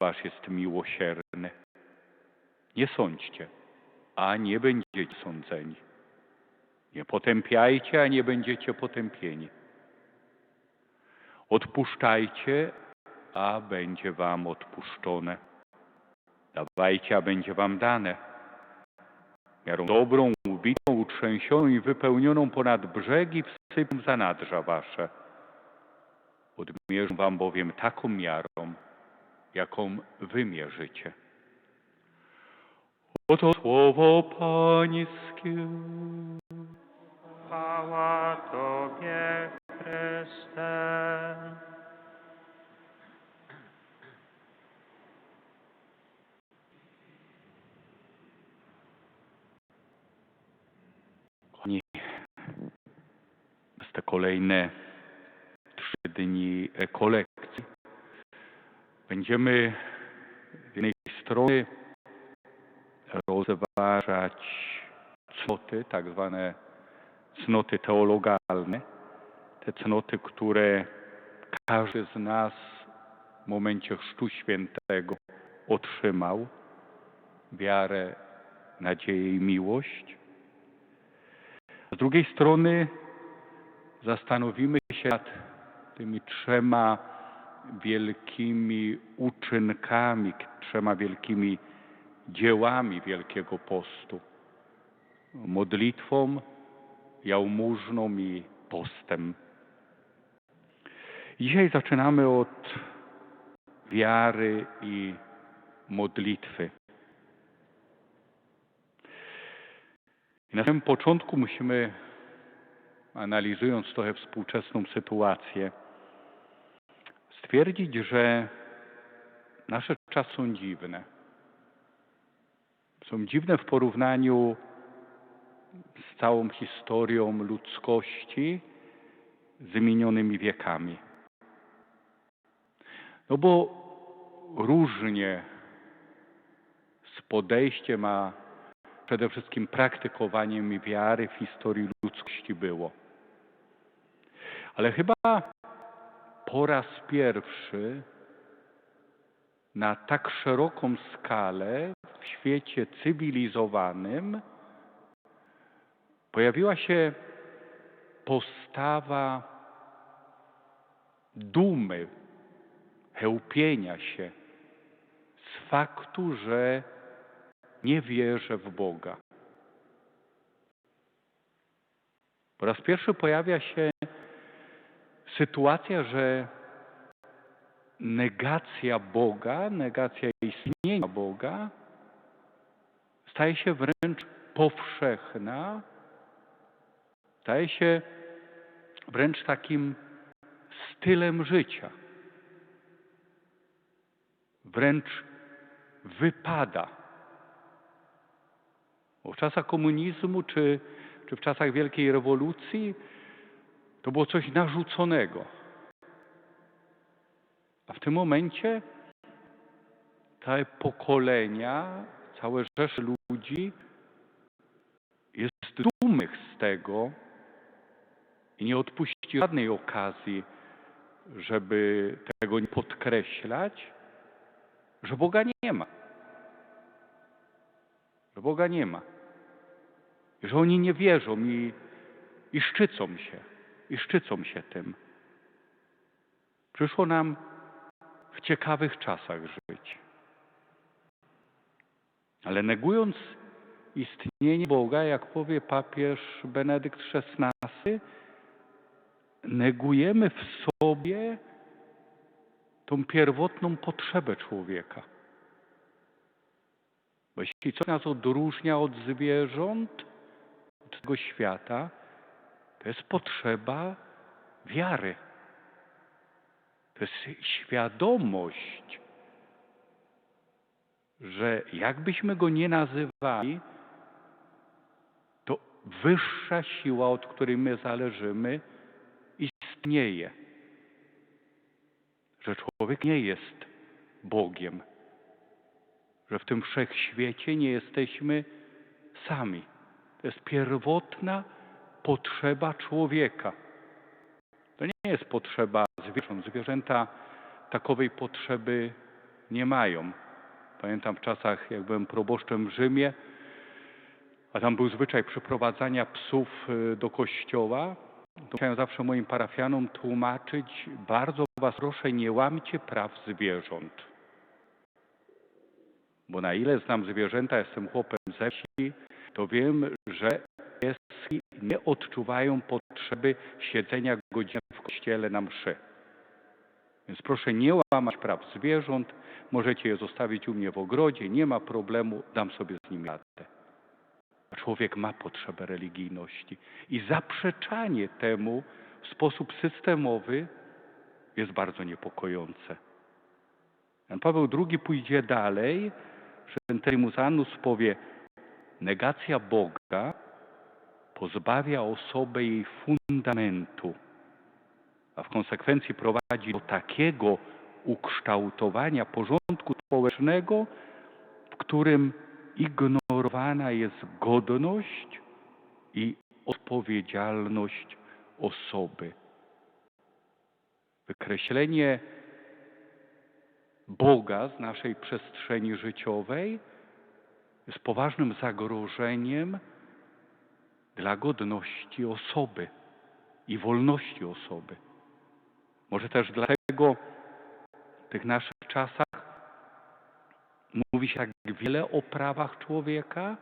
wasz jest miłosierny. Nie sądźcie, a nie będziecie sądzeni. Nie potępiajcie, a nie będziecie potępieni. Odpuszczajcie, a będzie wam odpuszczone. Dawajcie, a będzie wam dane. Miarą dobrą, ubitą, utrzęsioną i wypełnioną ponad brzegi wsypą zanadrza wasze. Odmierzą wam bowiem taką miarą, jaką wy mierzycie. Oto słowo Pańskie. Chwała Tobie, Chryste. Kochani, przez te kolejne trzy dni rekolekcji będziemy z jednej strony rozważać cnoty, tak zwane cnoty teologalne, te cnoty, które każdy z nas w momencie Chrztu Świętego otrzymał, wiarę, nadzieję i miłość. Z drugiej strony zastanowimy się nad tymi trzema wielkimi uczynkami, trzema wielkimi dziełami Wielkiego Postu. Modlitwą, jałmużną i postem. Dzisiaj zaczynamy od wiary i modlitwy. I na samym początku musimy, analizując trochę współczesną sytuację, stwierdzić, że nasze czasy są dziwne. Są dziwne w porównaniu z całą historią ludzkości, z minionymi wiekami. No bo różnie z podejściem, a przede wszystkim praktykowaniem wiary w historii ludzkości było. Ale chyba po raz pierwszy na tak szeroką skalę w świecie cywilizowanym pojawiła się postawa dumy, chełpienia się z faktu, że nie wierzę w Boga. Po raz pierwszy pojawia się sytuacja, że negacja Boga, negacja istnienia Boga staje się wręcz powszechna, staje się wręcz takim stylem życia. Wręcz wypada. Bo w czasach komunizmu czy, czy w czasach Wielkiej Rewolucji to było coś narzuconego. A w tym momencie całe pokolenia, całe rzesze ludzi jest dumnych z tego i nie odpuści żadnej okazji, żeby tego nie podkreślać, że Boga nie ma. Że Boga nie ma. Że oni nie wierzą i, i szczycą się. I szczycą się tym. Przyszło nam w ciekawych czasach żyć. Ale negując istnienie Boga, jak powie papież Benedykt XVI, negujemy w sobie tą pierwotną potrzebę człowieka. Bo jeśli coś nas odróżnia od zwierząt, od tego świata, to jest potrzeba wiary. To jest świadomość, że jakbyśmy go nie nazywali, to wyższa siła, od której my zależymy, istnieje. Że człowiek nie jest Bogiem, że w tym wszechświecie nie jesteśmy sami. To jest pierwotna potrzeba człowieka. To nie jest potrzeba zwierząt. Zwierzęta takowej potrzeby nie mają. Pamiętam w czasach, jak byłem proboszczem w Rzymie, a tam był zwyczaj przyprowadzania psów y, do kościoła, to musiałem zawsze moim parafianom tłumaczyć, bardzo was proszę, nie łamcie praw zwierząt. Bo na ile znam zwierzęta, jestem chłopem ze wsi, to wiem, że nie odczuwają potrzeby siedzenia godziny w kościele na mszy. Więc proszę nie łamać praw zwierząt, możecie je zostawić u mnie w ogrodzie, nie ma problemu, dam sobie z nimi radę. Człowiek ma potrzebę religijności i zaprzeczanie temu w sposób systemowy jest bardzo niepokojące. Jan Paweł II pójdzie dalej, że ten powie, negacja Boga pozbawia osobę jej fundamentu, a w konsekwencji prowadzi do takiego ukształtowania porządku społecznego, w którym ignorowana jest godność i odpowiedzialność osoby. Wykreślenie Boga z naszej przestrzeni życiowej jest poważnym zagrożeniem dla godności osoby i wolności osoby. Może też dlatego w tych naszych czasach mówi się tak wiele o prawach człowieka,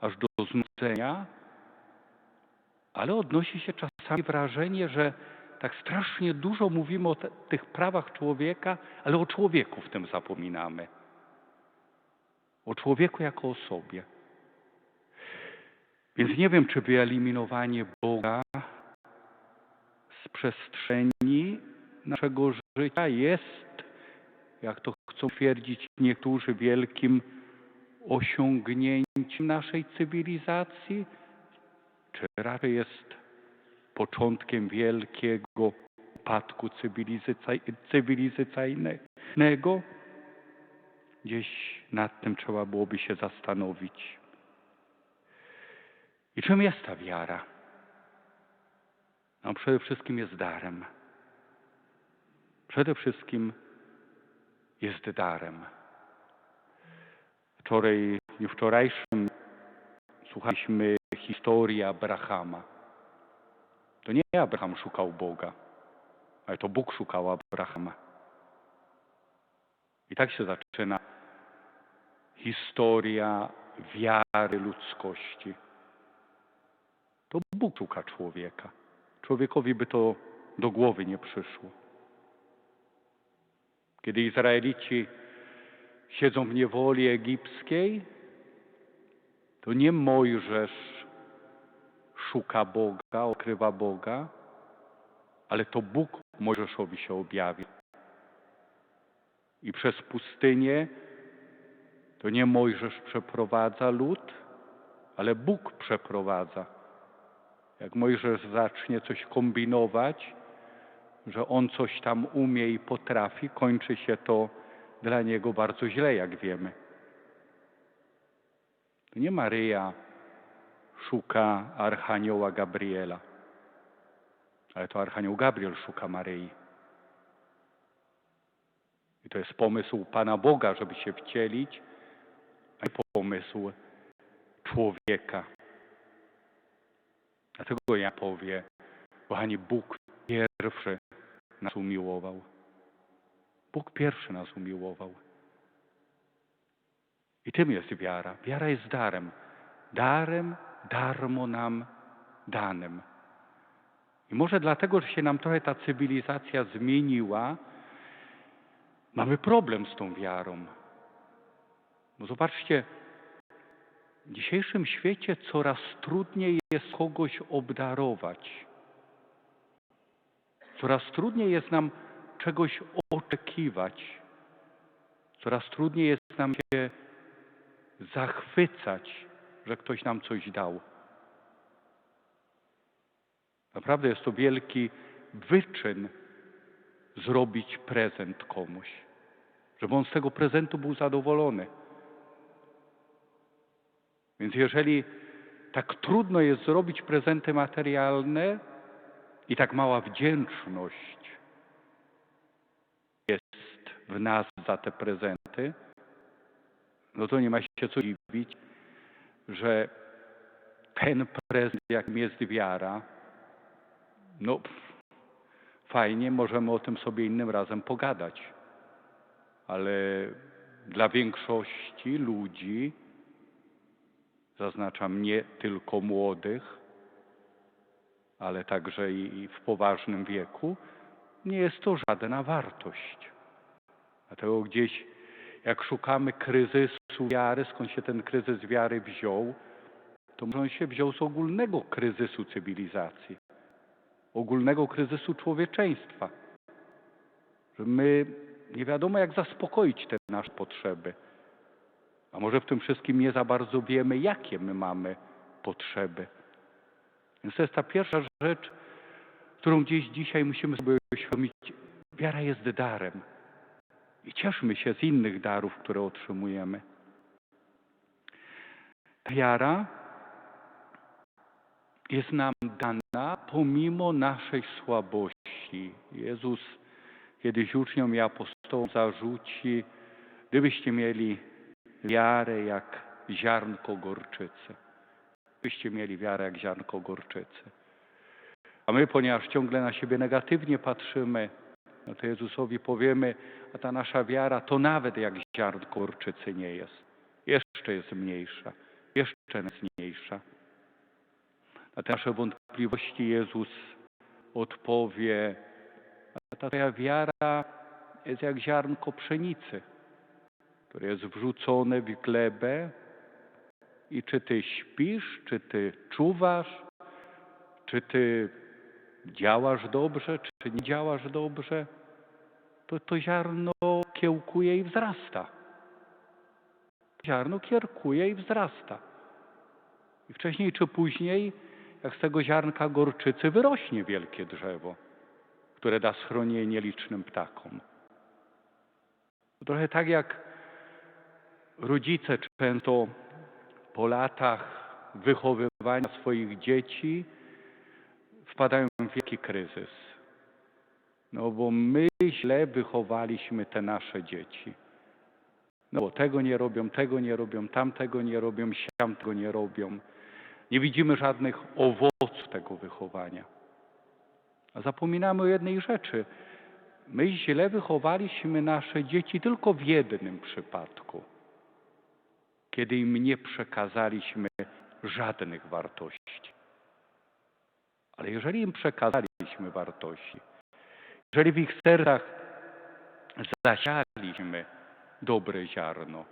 aż do znudzenia, ale odnosi się czasami wrażenie, że tak strasznie dużo mówimy o te, tych prawach człowieka, ale o człowieku w tym zapominamy. O człowieku jako osobie. Więc nie wiem, czy wyeliminowanie Boga z przestrzeni naszego życia jest, jak to chcą twierdzić niektórzy, wielkim osiągnięciem naszej cywilizacji, czy raczej jest początkiem wielkiego upadku cywilizacyj- cywilizacyjnego? Gdzieś nad tym trzeba byłoby się zastanowić. I czym jest ta wiara? No przede wszystkim jest darem. Przede wszystkim jest darem. Wczoraj, w dniu wczorajszym słuchaliśmy historii Abrahama. To nie Abraham szukał Boga, ale to Bóg szukał Abrahama. I tak się zaczyna historia wiary ludzkości. To Bóg szuka człowieka. Człowiekowi by to do głowy nie przyszło. Kiedy Izraelici siedzą w niewoli egipskiej, to nie Mojżesz szuka Boga, odkrywa Boga, ale to Bóg Mojżeszowi się objawia. I przez pustynię to nie Mojżesz przeprowadza lud, ale Bóg przeprowadza. Jak Mojżesz zacznie coś kombinować, że on coś tam umie i potrafi, kończy się to dla niego bardzo źle, jak wiemy. To nie Maryja szuka Archanioła Gabriela, ale to Archanioł Gabriel szuka Maryi. I to jest pomysł Pana Boga, żeby się wcielić, a nie pomysł człowieka. Dlatego ja powie, kochani, Bóg pierwszy nas umiłował. Bóg pierwszy nas umiłował. I tym jest wiara. Wiara jest darem. Darem, darmo nam danym. I może dlatego, że się nam trochę ta cywilizacja zmieniła, mamy problem z tą wiarą. Bo zobaczcie, w dzisiejszym świecie coraz trudniej jest kogoś obdarować. Coraz trudniej jest nam czegoś oczekiwać. Coraz trudniej jest nam się zachwycać, że ktoś nam coś dał. Naprawdę jest to wielki wyczyn zrobić prezent komuś, żeby on z tego prezentu był zadowolony. Więc jeżeli tak trudno jest zrobić prezenty materialne i tak mała wdzięczność jest w nas za te prezenty, no to nie ma się co dziwić, że ten prezent, jakim jest wiara, no fajnie, możemy o tym sobie innym razem pogadać, ale dla większości ludzi, zaznaczam nie tylko młodych, ale także i w poważnym wieku, nie jest to żadna wartość. Dlatego gdzieś, jak szukamy kryzysu wiary, skąd się ten kryzys wiary wziął, to może on się wziął z ogólnego kryzysu cywilizacji, ogólnego kryzysu człowieczeństwa. Że my nie wiadomo, jak zaspokoić te nasze potrzeby. A może w tym wszystkim nie za bardzo wiemy, jakie my mamy potrzeby. Więc to jest ta pierwsza rzecz, którą gdzieś dzisiaj musimy sobie uświadomić. Wiara jest darem. I cieszmy się z innych darów, które otrzymujemy. Wiara jest nam dana pomimo naszej słabości. Jezus kiedyś uczniom i apostołom zarzuci, gdybyście mieli wiarę jak ziarnko gorczycy. Gdybyście mieli wiarę jak ziarnko gorczycy. A my, ponieważ ciągle na siebie negatywnie patrzymy, no to Jezusowi powiemy, a ta nasza wiara to nawet jak ziarnko gorczycy nie jest. Jeszcze jest mniejsza, jeszcze jest mniejsza. Na te nasze wątpliwości Jezus odpowie, a ta twoja wiara jest jak ziarnko pszenicy, które jest wrzucone w glebę i czy ty śpisz, czy ty czuwasz, czy ty działasz dobrze, czy nie działasz dobrze, to to ziarno kiełkuje i wzrasta. Ziarno kierkuje i wzrasta. I wcześniej czy później, jak z tego ziarnka gorczycy wyrośnie wielkie drzewo, które da schronienie licznym ptakom. Trochę tak jak rodzice często po latach wychowywania swoich dzieci wpadają w wielki kryzys. No bo my źle wychowaliśmy te nasze dzieci. No bo tego nie robią, tego nie robią, tamtego nie robią, siam tego nie robią. Nie widzimy żadnych owoców tego wychowania. A zapominamy o jednej rzeczy. My źle wychowaliśmy nasze dzieci tylko w jednym przypadku, kiedy im nie przekazaliśmy żadnych wartości. Ale jeżeli im przekazaliśmy wartości, jeżeli w ich sercach zasialiśmy dobre ziarno,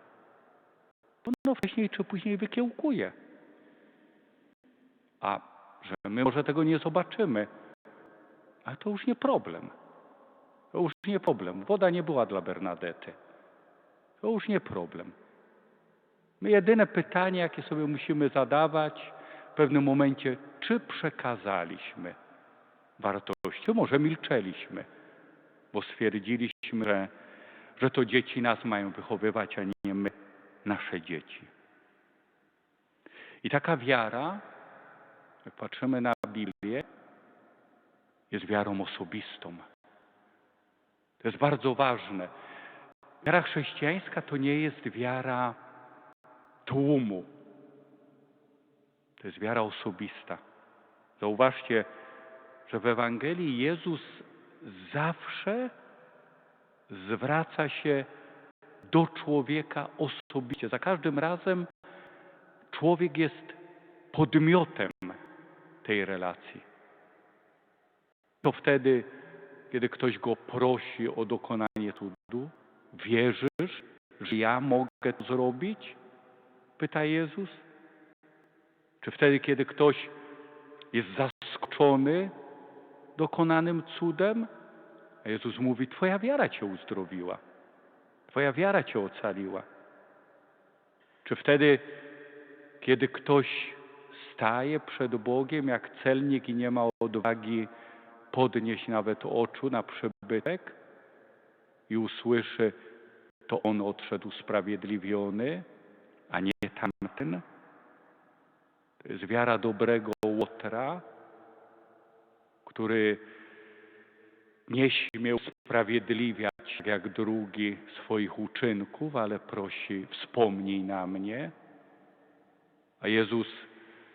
to ono wcześniej czy później wykiełkuje. A że my może tego nie zobaczymy, ale to już nie problem. To już nie problem. Woda nie była dla Bernadety. To już nie problem. My jedyne pytanie, jakie sobie musimy zadawać w pewnym momencie, czy przekazaliśmy wartości, czy może milczeliśmy, bo stwierdziliśmy, że, że to dzieci nas mają wychowywać, a nie my nasze dzieci. I taka wiara, jak patrzymy na Biblię, jest wiarą osobistą. To jest bardzo ważne. Wiara chrześcijańska to nie jest wiara tłumu. To jest wiara osobista. Zauważcie, że w Ewangelii Jezus zawsze zwraca się do człowieka osobiście. Za każdym razem człowiek jest podmiotem tej relacji. To wtedy, kiedy ktoś go prosi o dokonanie cudu, wierzysz, że ja mogę to zrobić? Pyta Jezus. Czy wtedy, kiedy ktoś jest zaskoczony dokonanym cudem? A Jezus mówi: Twoja wiara cię uzdrowiła. Twoja wiara cię ocaliła. Czy wtedy, kiedy ktoś staje przed Bogiem jak celnik i nie ma odwagi podnieść nawet oczu na przybytek i usłyszy, to on odszedł usprawiedliwiony, a nie tamten? To jest wiara dobrego łotra, który nie śmiał tak jak drugi swoich uczynków, ale prosi wspomnij na mnie. A Jezus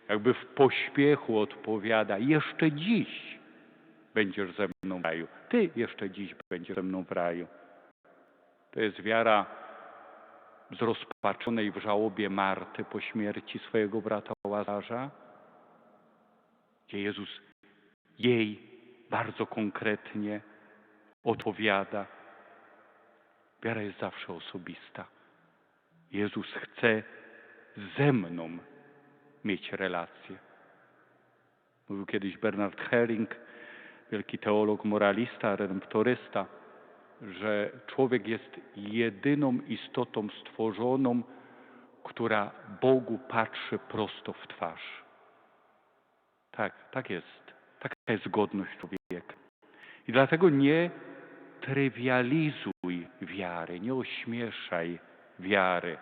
jakby w pośpiechu odpowiada, jeszcze dziś będziesz ze mną w raju. Ty jeszcze dziś będziesz ze mną w raju. To jest wiara zrozpaczonej w żałobie Marty po śmierci swojego brata Łazarza, gdzie Jezus jej bardzo konkretnie odpowiada. Wiara jest zawsze osobista. Jezus chce ze mną mieć relację. Mówił kiedyś Bernard Herring, wielki teolog, moralista, redemptorysta, że człowiek jest jedyną istotą stworzoną, która Bogu patrzy prosto w twarz. Tak, tak jest. Taka jest godność człowieka. I dlatego nie trywializuj wiary, nie ośmieszaj wiary.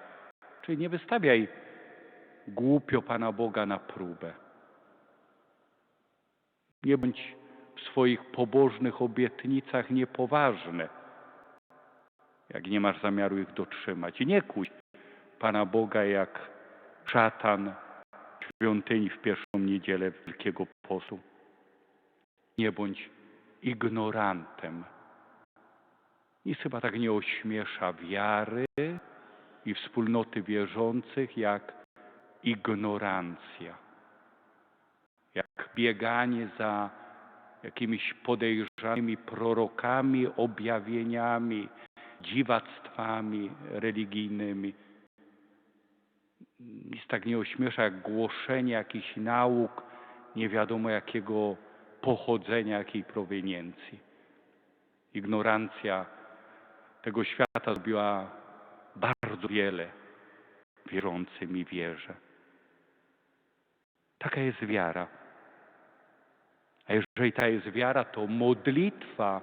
Czyli nie wystawiaj głupio Pana Boga na próbę. Nie bądź w swoich pobożnych obietnicach niepoważny, jak nie masz zamiaru ich dotrzymać. I nie kuś Pana Boga jak szatan w świątyni w pierwszą niedzielę Wielkiego Postu. Nie bądź ignorantem. Nic chyba tak nie ośmiesza wiary i wspólnoty wierzących jak ignorancja, jak bieganie za jakimiś podejrzanymi prorokami, objawieniami, dziwactwami religijnymi. Nic tak nie ośmiesza jak głoszenie jakichś nauk nie wiadomo jakiego pochodzenia, jakiej proweniencji. Ignorancja tego świata zrobiła bardzo wiele wierzącym i wierzę. Taka jest wiara. A jeżeli ta jest wiara, to modlitwa,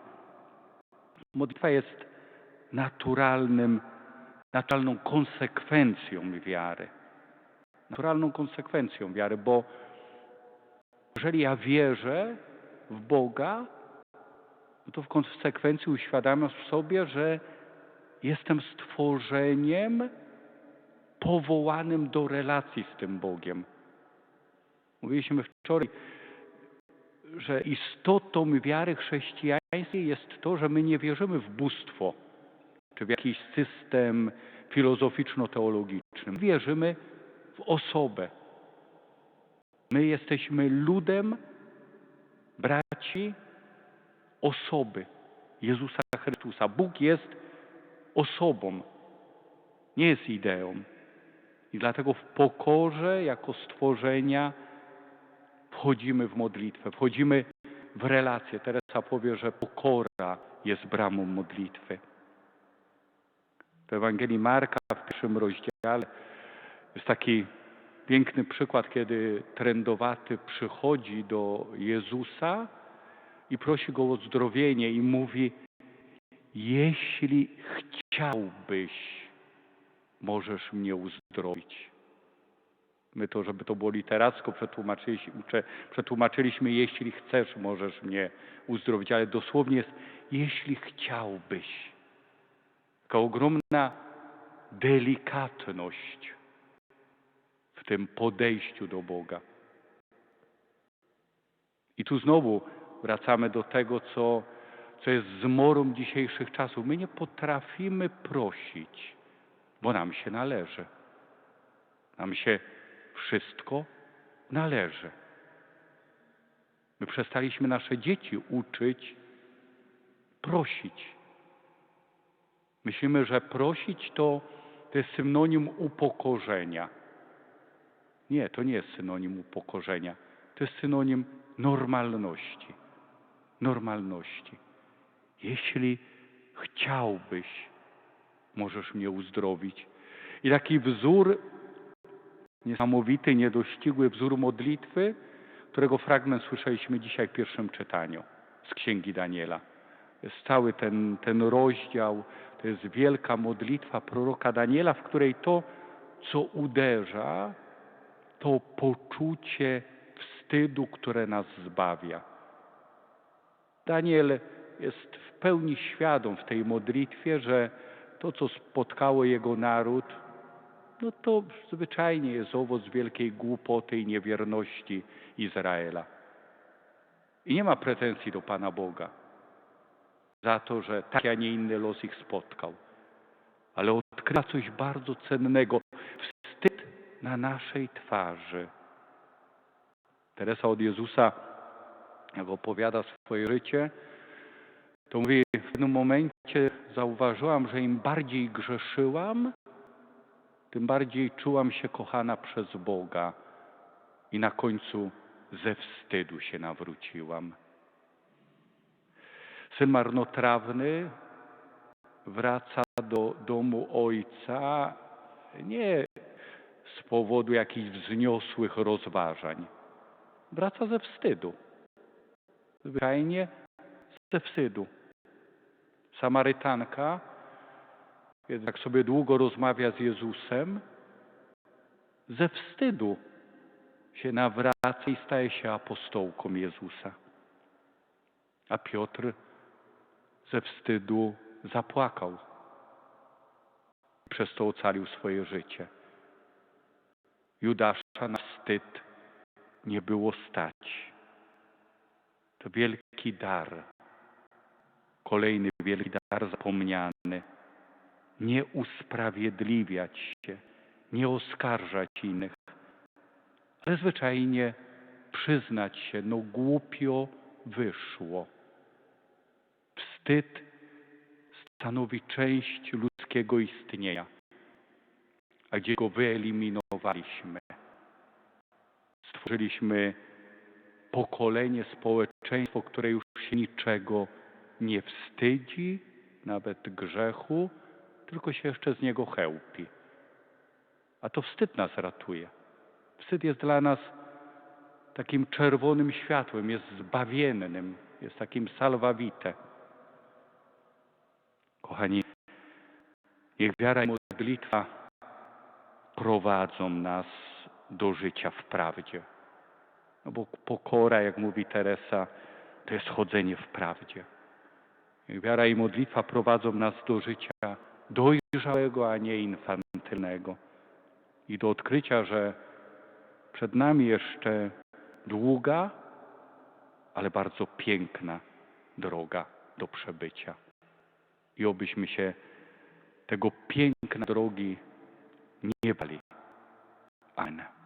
modlitwa jest naturalnym, naturalną konsekwencją wiary. Naturalną konsekwencją wiary, bo jeżeli ja wierzę w Boga, no to w konsekwencji uświadamiam sobie, że jestem stworzeniem powołanym do relacji z tym Bogiem. Mówiliśmy wczoraj, że istotą wiary chrześcijańskiej jest to, że my nie wierzymy w bóstwo czy w jakiś system filozoficzno-teologiczny. Wierzymy w osobę. My jesteśmy ludem braci osoby Jezusa Chrystusa. Bóg jest osobą, nie jest ideą. I dlatego w pokorze jako stworzenia wchodzimy w modlitwę, wchodzimy w relację. Teresa powie, że pokora jest bramą modlitwy. W Ewangelii Marka w pierwszym rozdziale jest taki piękny przykład, kiedy trędowaty przychodzi do Jezusa i prosi go o zdrowienie i mówi: Jeśli chciałbyś, możesz mnie uzdrowić. My to, żeby to było literacko, przetłumaczyliśmy, przetłumaczyliśmy jeśli chcesz, możesz mnie uzdrowić, ale dosłownie jest jeśli chciałbyś. Taka ogromna delikatność w tym podejściu do Boga. I tu znowu wracamy do tego, co, co jest zmorą dzisiejszych czasów. My nie potrafimy prosić, bo nam się należy. Nam się wszystko należy. My przestaliśmy nasze dzieci uczyć prosić. Myślimy, że prosić to, to jest synonim upokorzenia. Nie, to nie jest synonim upokorzenia. To jest synonim normalności. Normalności. Jeśli chciałbyś, możesz mnie uzdrowić. I taki wzór, niesamowity, niedościgły wzór modlitwy, którego fragment słyszeliśmy dzisiaj w pierwszym czytaniu z Księgi Daniela. Jest cały ten, ten rozdział, to jest wielka modlitwa proroka Daniela, w której to, co uderza, to poczucie wstydu, które nas zbawia. Daniel jest w pełni świadom w tej modlitwie, że to, co spotkało jego naród, no to zwyczajnie jest owoc wielkiej głupoty i niewierności Izraela. I nie ma pretensji do Pana Boga za to, że taki, a nie inny los ich spotkał. Ale odkryła coś bardzo cennego. Wstyd na naszej twarzy. Teresa od Jezusa, jak opowiada swoje życie, to mówi, w pewnym momencie zauważyłam, że im bardziej grzeszyłam, tym bardziej czułam się kochana przez Boga i na końcu ze wstydu się nawróciłam. Syn marnotrawny wraca do domu ojca nie z powodu jakichś wzniosłych rozważań. Wraca ze wstydu. Zwyczajnie ze wstydu. Samarytanka, jednak sobie długo rozmawia z Jezusem, ze wstydu się nawraca i staje się apostołką Jezusa. A Piotr ze wstydu zapłakał. Przez to ocalił swoje życie. Judasza na wstyd nie było stać. To wielki dar. Kolejny wielki dar zapomniany. Nie usprawiedliwiać się, nie oskarżać innych, ale zwyczajnie przyznać się, no głupio wyszło. Wstyd stanowi część ludzkiego istnienia, a gdzie go wyeliminowaliśmy. Stworzyliśmy pokolenie, społeczeństwo, które już się niczego nie wstydzi, nawet grzechu, tylko się jeszcze z niego chełpi. A to wstyd nas ratuje. Wstyd jest dla nas takim czerwonym światłem, jest zbawiennym, jest takim salvavite. Kochani, niech wiara i modlitwa prowadzą nas do życia w prawdzie. No bo pokora, jak mówi Teresa, to jest chodzenie w prawdzie. Niech wiara i modlitwa prowadzą nas do życia dojrzałego, a nie infantylnego. I do odkrycia, że przed nami jeszcze długa, ale bardzo piękna droga do przebycia. I obyśmy się tego piękna drogi nie bali. Amen.